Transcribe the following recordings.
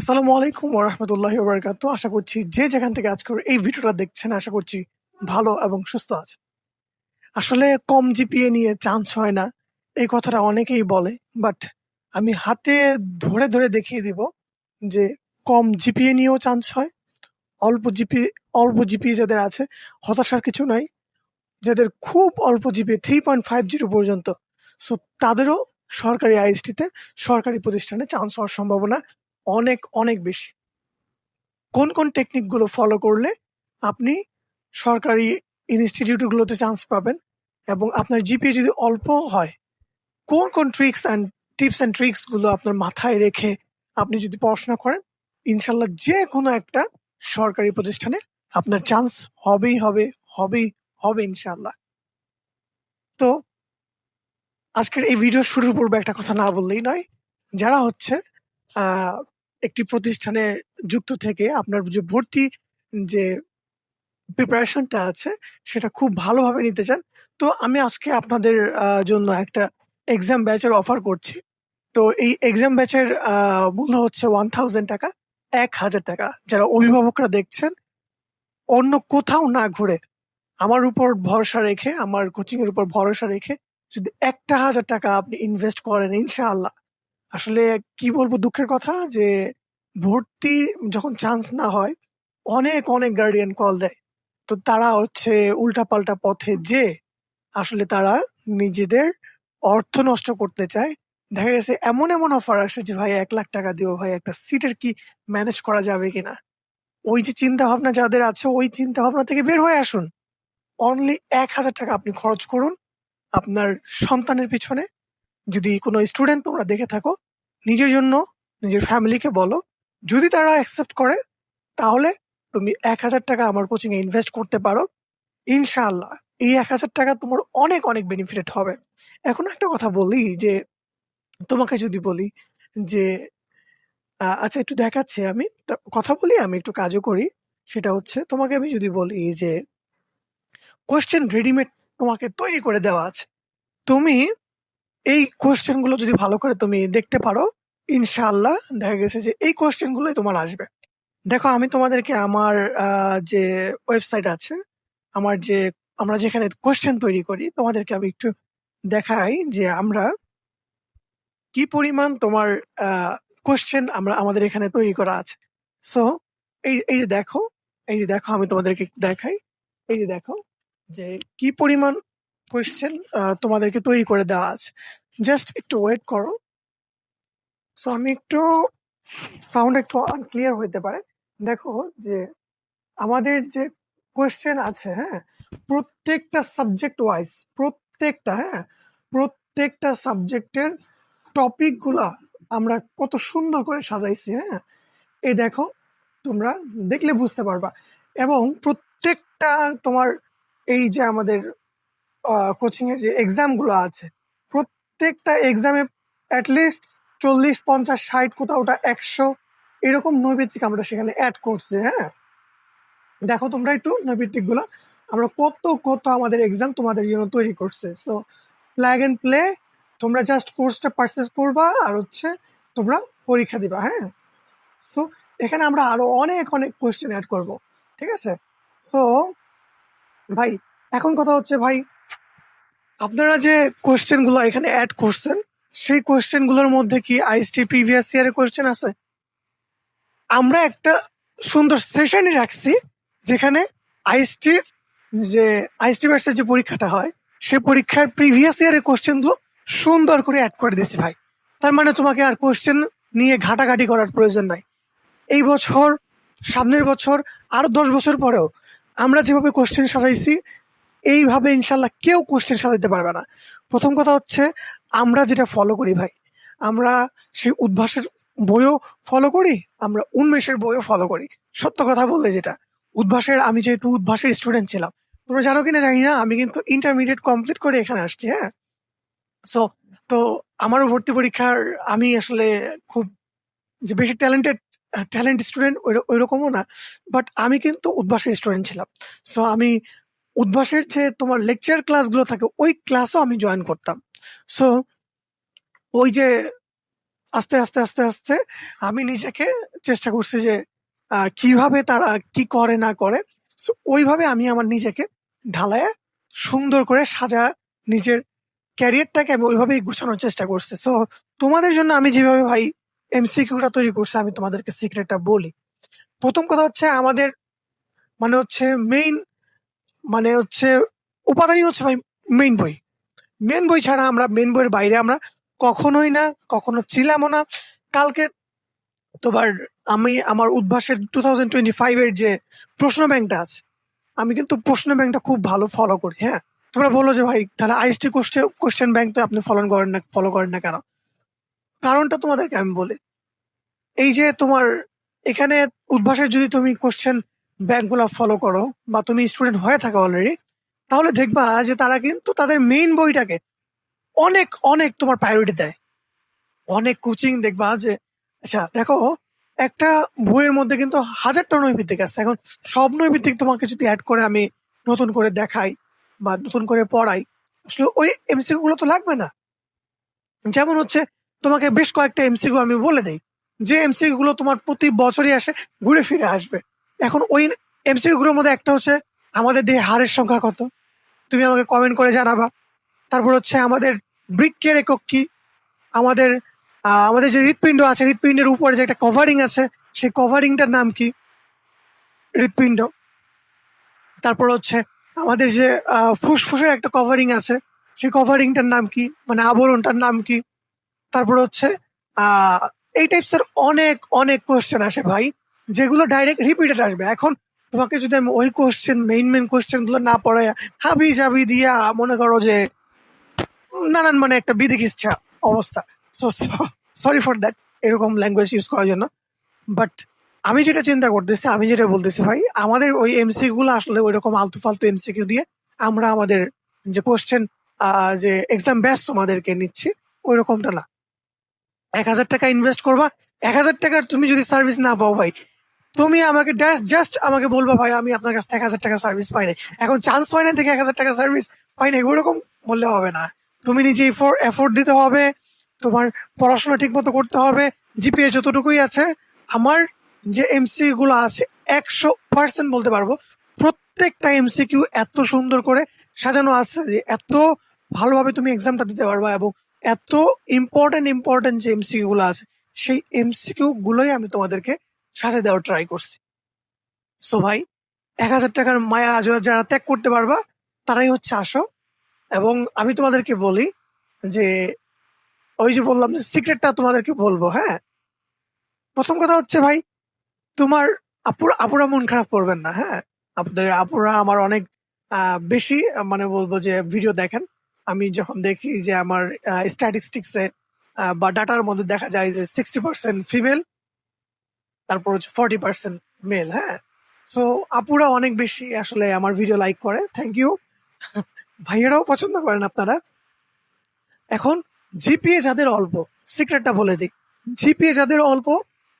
আসসালামু আলাইকুম ওরহমতুল্লাহ বরকাত আশা করছি যে যেখান থেকে আজকের এই ভিডিওটা দেখছেন, আশা করছি ভালো এবং সুস্থ আছে আসলে কম জিপিএ নিয়ে চান্স হয় না, এই কথাটা অনেকেই বলে বাট আমি হাতে ধরে ধরে দেখিয়ে দিব যে কম জিপিএ নিয়েও চান্স হয়, অল্প জিপি অল্প জিপিএ যাদের আছে, হতাশার কিছু নাই, যাদের খুব অল্প GPA three point five zero পর্যন্ত সো তাদেরও সরকারি আইএসটিতে সরকারি প্রতিষ্ঠানে চান্স হওয়ার সম্ভাবনা অনেক অনেক বেশি। কোন কোন টেকনিকগুলো ফলো করলে আপনি সরকারি ইনস্টিটিউটগুলোতে চান্স পাবেন এবং আপনার জিপিএ যদি অল্প হয়, কোন কোন ট্রিক্স অ্যান্ড টিপস অ্যান্ড ট্রিক্সগুলো আপনার মাথায় রেখে আপনি যদি পড়াশোনা করেন, ইনশাল্লাহ যে কোনো একটা সরকারি প্রতিষ্ঠানে আপনার চান্স হবেই হবে হবেই হবে ইনশাল্লাহ। তো আজকের এই ভিডিও শুরুর পূর্বে একটা কথা না বললেই নয়, যারা হচ্ছে একটি প্রতিষ্ঠানে যুক্ত থেকে আপনার যে ভর্তি যে প্রিপারেশনটা আছে, সেটা খুব ভালোভাবে নিতে চান। তো আমি আজকে আপনাদের জন্য একটা এক্সাম ব্যাচের অফার করছি। তো এই এক্সাম ব্যাচের মূল্য হচ্ছে ওয়ান থাউজেন্ড টাকা, এক হাজার টাকা। যারা অভিভাবকরা দেখছেন, অন্য কোথাও না ঘুরে আমার উপর ভরসা রেখে, আমার কোচিং এর উপর ভরসা রেখে যদি একটা হাজার টাকা আপনি ইনভেস্ট করেন, ইনশাআল্লাহ। আসলে কি বলব দুঃখের কথা যে ভর্তি যখন চান্স না হয়, অনেক অনেক গার্ডিয়ান কল দেয়। তো তারা হচ্ছে উল্টাপাল্টা পথে যে আসলে তারা নিজেদের অর্থ নষ্ট করতে চায়। দেখা গেছে এমন এমন অফার আসে যে, ভাই, এক লাখ টাকা দিও, ভাই, একটা সিটের কি ম্যানেজ করা যাবে কিনা? ওই যে চিন্তা ভাবনা যাদের আছে, ওই চিন্তা ভাবনা থেকে বের হয়ে আসুন। অনলি এক হাজার টাকা আপনি খরচ করুন আপনার সন্তানের পিছনে। যদি কোনো স্টুডেন্ট তোমরা দেখে থাকো, নিজের জন্য, নিজের ফ্যামিলিকে বলো যদি তারা অ্যাকসেপ্ট করে, তাহলে তুমি এক হাজার টাকা আমার কোচিং এ ইনভেস্ট করতে পারো। ইনশাআল্লাহ, এই এক হাজার টাকা তোমার অনেক অনেক বেনিফিট হবে। এখন একটা কথা বলি যে, তোমাকে যদি বলি যে আচ্ছা একটু দেখাচ্ছি আমি। কথা বলি, আমি একটু কাজও করি। সেটা হচ্ছে তোমাকে আমি যদি বলি যে কোয়েশ্চেন রেডিমেড তোমাকে তৈরি করে দেওয়া আছে। তুমি এই কোয়েশ্চেনগুলো যদি ভালো করে তুমি দেখতে পারো ইনশাআল্লাহ দেখা গেছে যে এই কোয়েশ্চেন গুলোই তোমার আসবে। দেখো, আমি তোমাদেরকে আমার যে ওয়েবসাইট আছে, আমার যে, আমরা যেখানে কোয়েশ্চেন তৈরি করি, তোমাদেরকে আমি একটু দেখাই যে আমরা কি পরিমাণ তোমার কোয়েশ্চেন আমরা, আমাদের এখানে তৈরি করা আছে। সো এই এই যে দেখো, এই যে দেখো, আমি তোমাদেরকে দেখাই। এই যে দেখো, যে কি পরিমাণ কোয়েশ্চেন তোমাদেরকে তৈরি করে দেওয়া আছে। জাস্ট একটু ওয়েট করো। সো আমি একটু সাউন্ড একটু আনক্লিয়ার হইতে পারে। দেখো যে আমাদের যে কোয়েশ্চেন আছে হ্যাঁ প্রত্যেকটা সাবজেক্ট ওয়াইজ প্রত্যেকটা হ্যাঁ প্রত্যেকটা সাবজেক্টের টপিকগুলা আমরা কত সুন্দর করে সাজাইছি হ্যাঁ। এই দেখো, তোমরা দেখলে বুঝতে পারবা। এবং প্রত্যেকটা তোমার এই যে আমাদের কোচিং এর যে এক্সামগুলো আছে, প্রত্যেকটা এক্সামে অ্যাটলিস্ট চল্লিশ, পঞ্চাশ, ষাট, কোথাও ওটা একশো। এরকম নৈবেদিক আমরা সেখানে অ্যাড করছি হ্যাঁ? দেখো তোমরা একটু নৈবেদিকগুলা আমরা কত কত আমাদের এক্সাম তোমাদের জন্য তৈরি করছে। সো প্ল্যাগ এন্ড প্লে তোমরা জাস্ট কোর্সটা পারচেস করবা আর হচ্ছে তোমরা পরীক্ষা দিবা হ্যাঁ? সো এখানে আমরা আরও অনেক অনেক কোয়েশ্চেন অ্যাড করব, ঠিক আছে? সো ভাই, এখন কথা হচ্ছে ভাই, আপনারা যে কোয়েশ্চেনগুলো এখানে অ্যাড করছেন সেই কোয়েশ্চেনগুলোর মধ্যে কি আইএসটি প্রিভিয়াস ইয়ারের কোয়েশ্চেন আছে? আমরা একটা সুন্দর সেশনই রাখছি, যেখানে আইএসটির যে আইএসটি ভার্সের যে পরীক্ষাটা হয় সেই পরীক্ষার প্রিভিয়াস ইয়ারের কোয়েশ্চেনগুলো সুন্দর করে অ্যাড করে দিয়েছি ভাই। তার মানে তোমাকে আর কোয়েশ্চেন নিয়ে ঘাটাঘাটি করার প্রয়োজন নাই। এই বছর, সামনের বছর, আরও দশ বছর পরেও আমরা যেভাবে কোশ্চেন সাজাইছি, এইভাবে ইনশাল্লাহ কেউ কোশ্চেন সাজাইতে পারবে না। প্রথম কথা হচ্ছে আমরা যেটা ফলো করি ভাই, আমরা সেই উদ্ভাসের বইও ফলো করি, আমরা উন্মেষের বইও ফলো করি। সত্য কথা বললে যেটা, উদ্ভাসের, আমি যেহেতু উদ্ভাসের স্টুডেন্ট ছিলাম, তোমরা জানো কিনা জানি না, আমি কিন্তু ইন্টারমিডিয়েট কমপ্লিট করে এখানে আসছি হ্যাঁ? সো তো আমারও ভর্তি পরীক্ষার, আমি আসলে খুব যে বেশি ট্যালেন্টেড ট্যালেন্ট স্টুডেন্ট ওই রকমও না বাট আমি কিন্তু উদ্ভাসের স্টুডেন্ট ছিলাম। সো আমি উদ্ভাসের যে তোমার লেকচার ক্লাসগুলো থাকে, ওই ক্লাসও আমি জয়েন করতাম। সো ওই যে আস্তে, আস্তে, আস্তে, আস্তে আমি নিজেকে চেষ্টা করছি যে কীভাবে তারা কি করে না করে। ওইভাবে আমি আমার নিজেকে ঢালায়ে সুন্দর করে সাজা নিজের ক্যারিয়ারটাকে আমি ওইভাবেই গুছানোর চেষ্টা করছি। সো তোমাদের জন্য আমি যেভাবে ভাই এমসিকিউটা তৈরি করছি আমি তোমাদেরকে সিক্রেটটা বলি। প্রথম কথা হচ্ছে আমাদের মানে হচ্ছে মেইন মানে হচ্ছে উপাদানই হচ্ছে ভাই মেইন বই। মেইন বই ছাড়া আমরা মেন বইয়ের বাইরে আমরা কখনোই না, কখনো ছিলামও না। কালকে তোমার আমি আমার উদ্ভাসের 2025 এর যে প্রশ্ন ব্যাংকটা আছে, আমি কিন্তু প্রশ্ন ব্যাংকটা খুব ভালো ফলো করি, হ্যাঁ? তোমরা বলল যে ভাই তাহলে আইএসটি কোশ্চেন কোয়েশ্চেন ব্যাংক তো আপনি ফলন করেন না ফলো করেন না কেন? কারণটা তোমাদেরকে আমি বলি। এই যে তোমার এখানে উদ্ভাসের যদি তুমি কোয়েশ্চেন ব্যাংকগুলা ফলো করো বা তুমি স্টুডেন্ট হয়ে থাকো অলরেডি, তাহলে দেখবা যে তারা কিন্তু তাদের মেইন বইটাকে অনেক, অনেক তোমার প্রায়োরিটি দেয়। অনেক কোচিং দেখবা যে আচ্ছা দেখো একটা বইয়ের মধ্যে কিন্তু হাজারটা নৈভিত্তিক আছে। এখন সব নৈমিত্তিক তোমাকে যদি অ্যাড করে আমি নতুন করে দেখাই বা নতুন করে পড়াই, আসলে ওই এমসিকিউ গুলো তো লাগবে না। যেমন হচ্ছে তোমাকে বেশ কয়েকটা এমসিকিউ আমি বলে দেই। যে এমসিকিউ গুলো তোমার প্রতি বছরই আসে, ঘুরে ফিরে আসবে। এখন ওই এমসিকিউ গুলোর মধ্যে একটা হচ্ছে আমাদের দেহে হাড়ের সংখ্যা কত? তুমি আমাকে কমেন্ট করে জানাবা। তারপর হচ্ছে আমাদের বৃক্কের একক কি? আমাদের আমাদের যে হৃৎপিণ্ড আছে, হৃৎপিণ্ডের উপরে যে একটা কভারিং আছে, সেই কভারিংটার নাম কি? হৃৎপিণ্ড। তারপর হচ্ছে আমাদের যে ফুসফুসের একটা কভারিং আছে, সেই কভারিংটার নাম কি? মানে আবরণটার নাম কি? তারপর হচ্ছে এই টাইপস এর অনেক, অনেক কোয়েশ্চেন আসে ভাই, যেগুলো ডাইরেক্ট রিপিটেড আসবে। এখন তোমাকে যদি আমি ওই কোয়েশ্চেন মেইন, মেইন কোয়েশ্চেনগুলো না পড়াইয়া হাবি-জাবি দিয়া মনে করো যে নানান মানে একটা বিধিকিচ্ছা অবস্থা। সো সরি ফর দ্যাট এরকম ল্যাঙ্গুয়েজ ইউজ করার জন্য। বাট আমি যেটা চিন্তা করতেছি, আমি যেটা বলতেছি ভাই, আমাদের ওই এমসিকিউ গুলো আসলে ঐরকম আলতু-ফালতু এমসিকিউ দিয়ে আমরা আমাদের যে কোয়েশ্চেন আ যে এক্সাম ব্যাচ তোমাদেরকে নিচ্ছি, ওই রকমটা না। ৳১,০০০ ইনভেস্ট করবা, ৳১,০০০ টাকার তুমি যদি সার্ভিস না পাও ভাই, তুমি আমাকে জাস্ট আমাকে বলবা ভাই আমি আপনার কাছ থেকে ৳১,০০০ সার্ভিস পাই নাই। এখন চান্স হয় নাই দেখে ৳১,০০০ সার্ভিস পাই নাই ওরকম বললে হবে না। তুমি নিজে এফোর এফোর্ট দিতে হবে, তোমার পড়াশোনা ঠিকমতো করতে হবে। জিপিএ যতটুকুই আছে, আমার যে এমসিকিউ গুলো আছে ১০০% বলতে পারব। প্রত্যেকটা এমসিকিউ এত সুন্দর করে সাজানো আছে যে এত ভালোভাবে তুমি এক্সামটা দিতে পারবা এবং এত ইম্পর্টেন্ট ইম্পর্টেন্ট যে এমসিকিউ গুলো আছে, সেই এমসিকিউ গুলোই আমি তোমাদেরকে সাজায় দেওয়ার ট্রাই করছি। সো ভাই এক হাজার টাকার মায়া যারা ত্যাগ করতে পারবা, তারাই হচ্ছে আসো এবং আমি তোমাদেরকে বলি যে ওই যে বললাম যে সিক্রেটটা তোমাদেরকে বলব, হ্যাঁ? প্রথম কথা হচ্ছে ভাই, তোমার আপুরা আপুরা মন খারাপ করবেন না, হ্যাঁ? আপনাদের আপুরা আমার অনেক বেশি মানে বলব যে ভিডিও দেখেন। আমি যখন দেখি যে আমার স্ট্যাটিস্টিকস বা ডাটার মধ্যে দেখা যায় যে 60% ফিমেল তারপর হচ্ছে 40% মেল, হ্যাঁ? সো আপুরা অনেক বেশি আসলে আমার ভিডিও লাইক করে। Thank you. ভাইয়েরাও পছন্দ করেন আপনারা। এখন জিপিএ যাদের অল্প, সিক্রেটটা বলে দিই। জিপিএ যাদের অল্প,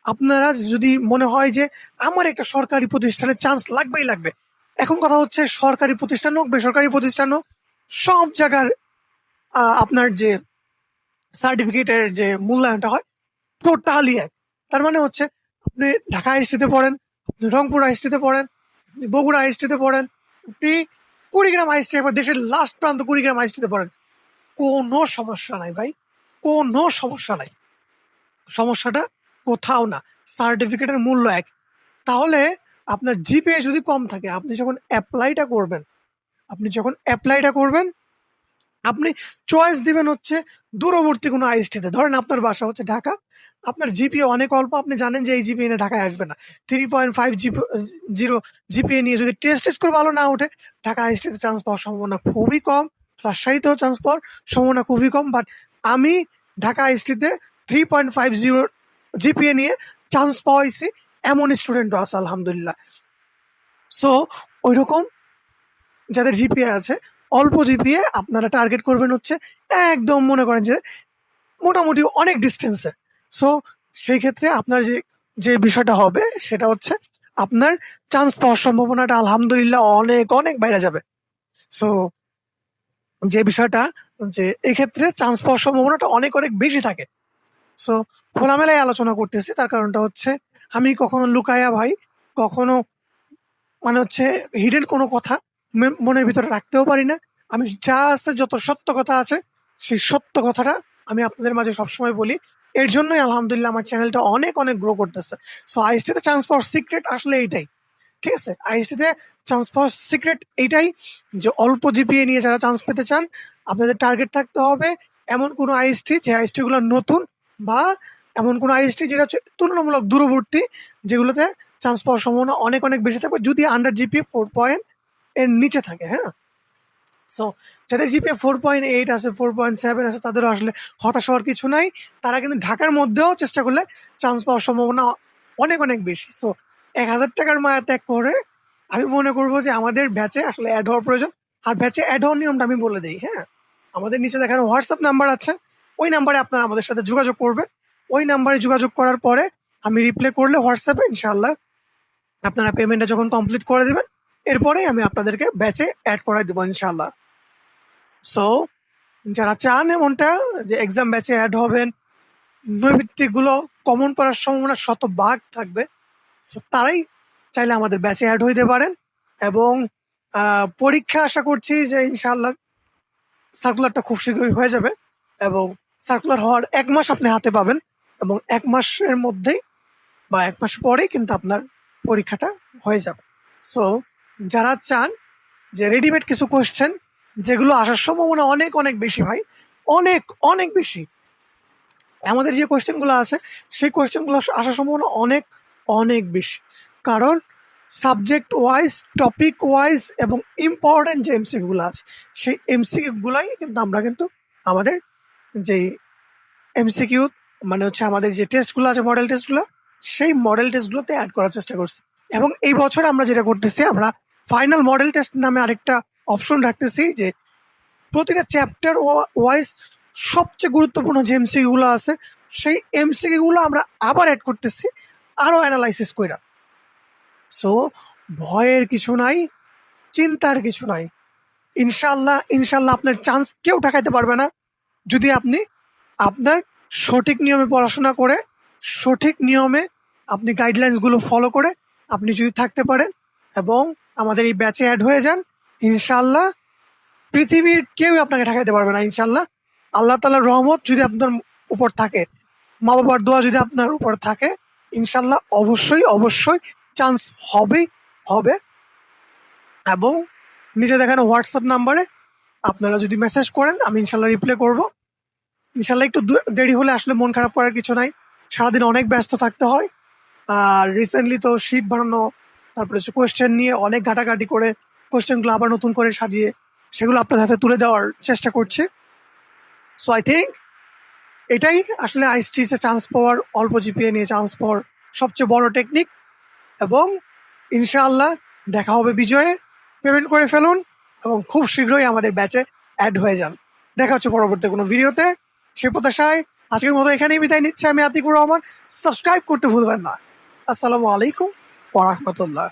আপনারা যদি মনে হয় যে আমার একটা সরকারি প্রতিষ্ঠানে চান্স লাগবেই লাগবে। এখন কথা হচ্ছে সরকারি প্রতিষ্ঠান হোক, বেসরকারি প্রতিষ্ঠান হোক, সব জায়গার আপনার যে সার্টিফিকেটের যে মূল্যায়নটা হয়, টোটালি এক। তার মানে হচ্ছে আপনি ঢাকা আইএসটিতে পড়েন, আপনি রংপুর আইএসটিতে পড়েন, আপনি বগুড়া আইএসটিতে পড়েন, আপনি কুড়িগ্রাম আইএসটি একবার দেশের লাস্ট প্রান্ত কুড়িগ্রাম আইএসটিতে পড়েন। কোনো সমস্যা নাই ভাই। কোনো সমস্যা নাই। সমস্যাটা কোথাও না। সার্টিফিকেটের মূল্য এক। তাহলে আপনার জিপিএ যদি কম থাকে, আপনি যখন অ্যাপ্লাইটা করবেন, আপনি যখন অ্যাপ্লাইটা করবেন, আপনি চয়েস দিবেন হচ্ছে দূরবর্তী কোনো আইএসটিতে। ধরেন আপনার বাসা হচ্ছে ঢাকা, আপনার জিপিএ অনেক অল্প, আপনি জানেন যে এই জিপিএ নিয়ে ঢাকায় আসবে না। থ্রি 3.5 জিপি জিরো জিপিএ নিয়ে যদি টেস্ট স্কোর ভালো না ওঠে, ঢাকা আইএসটিতে চান্স পাওয়ার সম্ভাবনা খুবই কম। রাজশাহীতেও চান্স পাওয়ার সম্ভাবনা খুবই কম। বাট আমি ঢাকা আইএসটিতে 3.50 জিপিএ নিয়ে চান্স পাওয়াইছি এমন স্টুডেন্টও আছে আলহামদুলিল্লাহ। সো ঐরকম যাদের জিপিএ আছে, অল্প জিপিএ আপনারা টার্গেট করবেন হচ্ছে একদম মনে করেন যে মোটামুটি অনেক ডিস্টেন্সে সো সেই ক্ষেত্রে আপনার যে যে বিষয়টা হবে সেটা হচ্ছে আপনার চান্স পাওয়ার সম্ভাবনাটা আলহামদুলিল্লাহ অনেক, অনেক বাইরে যাবে। সো যে বিষয়টা যে এক্ষেত্রে চান্স পাওয়ার সম্ভাবনাটা অনেক, অনেক বেশি থাকে। সো খোলামেলায় আলোচনা করতেছি তার কারণটা হচ্ছে আমি কখনো লুকায়া ভাই কখনো মানে হচ্ছে হিডেন কোনো কথা মনের ভিতরে রাখতেও পারি না। আমি যা আছে, যত সত্য কথা আছে, সেই সত্য কথাটা আমি আপনাদের মাঝে সবসময় বলি। এর জন্যই আলহামদুলিল্লাহ আমার চ্যানেলটা অনেক অনেক গ্রো করতেছে। সো আইএসটিতে চান্স পাওয়ার সিক্রেট আসলে এইটাই। ঠিক আছে? আইএসটিতে চান্স পাওয়ার সিক্রেট এইটাই যে অল্প জিপিএ নিয়ে যারা চান্স পেতে চান, আপনাদের টার্গেট থাকতে হবে এমন কোনো আইএসটি যে আইএসটি গুলো নতুন বা এমন কোনো আইএসটি যেটা হচ্ছে তুলনামূলক দূরবর্তী, যেগুলোতে চান্স পাওয়ার সম্ভাবনা অনেক অনেক বেশি থাকবে। যদি আন্ডার জিপিএ ফোর পয়েন্ট এর নিচে থাকে হ্যাঁ? সো যাদের জিপিএ ফোর পয়েন্ট এইট আছে ফোর পয়েন্ট সেভেন আছে তাদেরও আসলে হতাশ হওয়ার কিছু নাই। তারা কিন্তু ঢাকার মধ্যেও চেষ্টা করলে চান্স পাওয়ার সম্ভাবনা অনেক অনেক বেশি। সো এক হাজার টাকার মায়া ত্যাগ করে আমি মনে করব যে আমাদের ব্যাচে আসলে অ্যাড হওয়ার প্রয়োজন। আর ব্যাচে অ্যাড হওয়ার নিয়মটা আমি বলে দিই হ্যাঁ? আমাদের নিচে দেখানো হোয়াটসঅ্যাপ নাম্বার আছে। ওই নাম্বারে আপনারা আমাদের সাথে যোগাযোগ করবেন। ওই নাম্বারে যোগাযোগ করার পরে আমি রিপ্লাই করলে হোয়াটসঅ্যাপে ইনশাল্লাহ আপনারা পেমেন্টটা যখন কমপ্লিট করে দেবেন এরপরেই আমি আপনাদেরকে ব্যাচে অ্যাড করাই দেবো ইনশাল্লাহ সো যারা চান এমনটা, যে এক্সাম ব্যাচে অ্যাড হবেন নৈবিত্তিকগুলো কমন করার সম্ভাবনা শত ভাগ থাকবে। সো তারাই চাইলে আমাদের ব্যাচে অ্যাড হইতে পারেন। এবং পরীক্ষা আশা করছি যে ইনশাআল্লাহ সার্কুলারটা খুব শীঘ্রই হয়ে যাবে এবং সার্কুলার হওয়ার এক মাস আপনি হাতে পাবেন এবং এক মাসের মধ্যেই বা এক মাস পরেই কিন্তু আপনার পরীক্ষাটা হয়ে যাবে। সো যারা চান যে রেডিমেড কিছু কোশ্চেন যেগুলো আসার সম্ভাবনা অনেক অনেক বেশি ভাই। অনেক অনেক বেশি। আমাদের যে কোয়েশ্চেনগুলো আছে, সেই কোশ্চেনগুলো আসার সম্ভাবনা অনেক অনেক বেশি। কারণ সাবজেক্ট ওয়াইজ টপিক ওয়াইজ এবং ইম্পর্টেন্ট যে এমসিকিউগুলো আছে, সেই এমসিকিউগুলাই কিন্তু আমরা কিন্তু আমাদের যে এমসিকিউ মানে হচ্ছে আমাদের যে টেস্টগুলো আছে মডেল টেস্টগুলো সেই মডেল টেস্টগুলোতে অ্যাড করার চেষ্টা করছি। এবং এই বছর আমরা যেটা করতেছি, আমরা ফাইনাল মডেল টেস্ট নামে আরেকটা অপশন রাখতেছি যে প্রতিটা চ্যাপ্টার ওয়াইজ সবচেয়ে গুরুত্বপূর্ণ যে এমসিকিউগুলো আছে, সেই এমসিকিউগুলো আমরা আবার অ্যাড করতেছি, আরও অ্যানালাইসিস করে সো ভয়ের কিছু নাই, চিন্তার কিছু নাই। ইনশাল্লাহ ইনশাল্লাহ আপনার চান্স কেউ ঠেকাইতে পারবে না। যদি আপনি আপনার সঠিক নিয়মে পড়াশোনা করে, সঠিক নিয়মে আপনি গাইডলাইন্সগুলো ফলো করে, আপনি যদি থাকতে পারেন এবং আমাদের এই ব্যাচে অ্যাড হয়ে যান ইনশাল্লাহ পৃথিবীর কেউ আপনাকে ঠেকাইতে পারবে না ইনশাল্লাহ আল্লাহ তালার রহমত যদি আপনার উপর থাকে মা বাবার দোয়া যদি আপনার উপর থাকে ইনশাল্লাহ অবশ্যই অবশ্যই চান্স হবেই হবে। এবং নিজে দেখানো হোয়াটসঅ্যাপ নাম্বারে আপনারা যদি মেসেজ করেন, আমি ইনশাল্লাহ রিপ্লাই করব। ইনশাল্লাহ একটু দেরি হলে আসলে মন খারাপ করার কিছু নাই। সারাদিন অনেক ব্যস্ত থাকতে হয়। আর রিসেন্টলি তো শীট বানানো তারপরে হচ্ছে কোয়েশ্চেন নিয়ে অনেক ঘাটাঘাটি করে কোয়েশ্চেনগুলো আবার নতুন করে সাজিয়ে সেগুলো আপনার হাতে তুলে দেওয়ার চেষ্টা করছে। সো আই থিঙ্ক এটাই আসলে আইসটিসে চান্স পাওয়ার, অল্প জিপিএ নিয়ে চান্স পাওয়ার সবচেয়ে বড় টেকনিক এবং ইনশাআল্লাহ দেখা হবে বিজয়ে। পেমেন্ট করে ফেলুন এবং খুব শীঘ্রই আমাদের ব্যাচে অ্যাড হয়ে যান। দেখা হচ্ছে পরবর্তী কোনো ভিডিওতে। সে প্রত্যাশায় আজকের মতো এখানেই বিদায় নিচ্ছে। আমি আতিকুর রহমান। সাবস্ক্রাইব করতে ভুলবেন না। আসসালামু আলাইকুম। ওরহমতুল্লাহ